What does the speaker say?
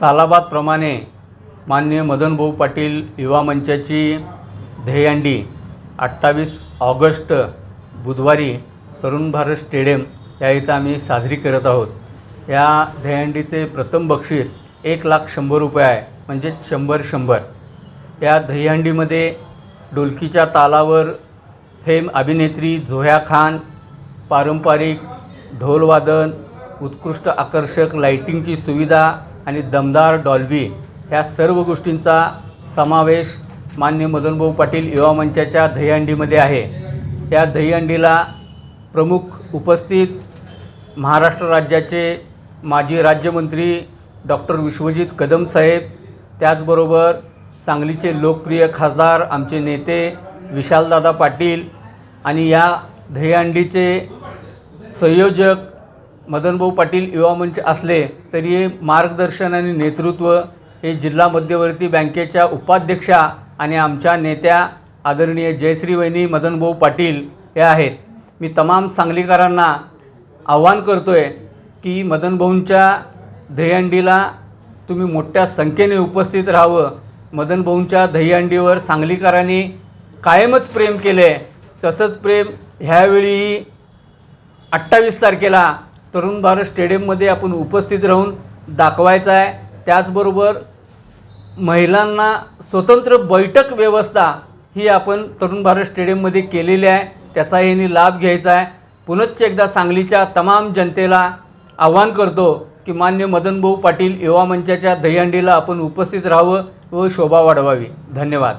सालाबादप्रमाणे माननीय मदनभाऊ पाटील युवा मंचाची दहीहंडी अठ्ठावीस ऑगस्ट बुधवारी तरुण भारत स्टेडियम या इथं आम्ही साजरी करत आहोत. या दहीहंडीचे प्रथम बक्षीस एक लाख शंभर रुपये आहे म्हणजेच शंभर शंभर. या दहीहंडीमध्ये ढोलकीच्या तालावर फेम अभिनेत्री झोया खान पारंपरिक ढोलवादन उत्कृष्ट आकर्षक लाईटिंगची सुविधा आणि दमदार डॉल्बी ह्या सर्व गोष्टींचा समावेश मान्य मदनभाऊ पाटील युवा मंचाच्या दहीहंडीमध्ये आहे. या दहीहंडीला प्रमुख उपस्थित महाराष्ट्र राज्याचे माजी राज्यमंत्री डॉक्टर विश्वजित कदम साहेब त्याचबरोबर सांगलीचे लोकप्रिय खासदार आमचे नेते विशालदादा पाटील आणि या दहीहंडीचे संयोजक मदनभाऊ पाटील युवा मंच असले तरी मार्गदर्शन आणि नेतृत्व हे जिल्हा मध्यवर्ती बँकेच्या उपाध्यक्षा आणि आमच्या नेत्या आदरणीय जयश्री वहिनी मदनभाऊ पाटील हे आहेत. मी तमाम सांगलीकरांना आव्हान करतो आहे की मदनभाऊंच्या दहीहंडीला तुम्ही मोठ्या संख्येने उपस्थित राहावं. मदनभाऊंच्या दहीहंडीवर सांगलीकरांनी कायमच प्रेम केले आहे तसंच प्रेम ह्यावेळीही अठ्ठावीस तारखेला तरुण भारत स्टेडियममध्ये आपण उपस्थित राहून दाखवायचं आहे. त्याचबरोबर महिलांना स्वतंत्र बैठक व्यवस्था ही आपण तरुण भारत स्टेडियममध्ये केलेली आहे. त्याचा यांनी लाभ घ्यायचा आहे. पुनश्च एकदा सांगलीच्या तमाम जनतेला आव्हान करतो की मान्य मदनभाऊ पाटील युवा मंचाच्या दहीहंडीला आपण उपस्थित राहावं व शोभा वाढवावी. धन्यवाद.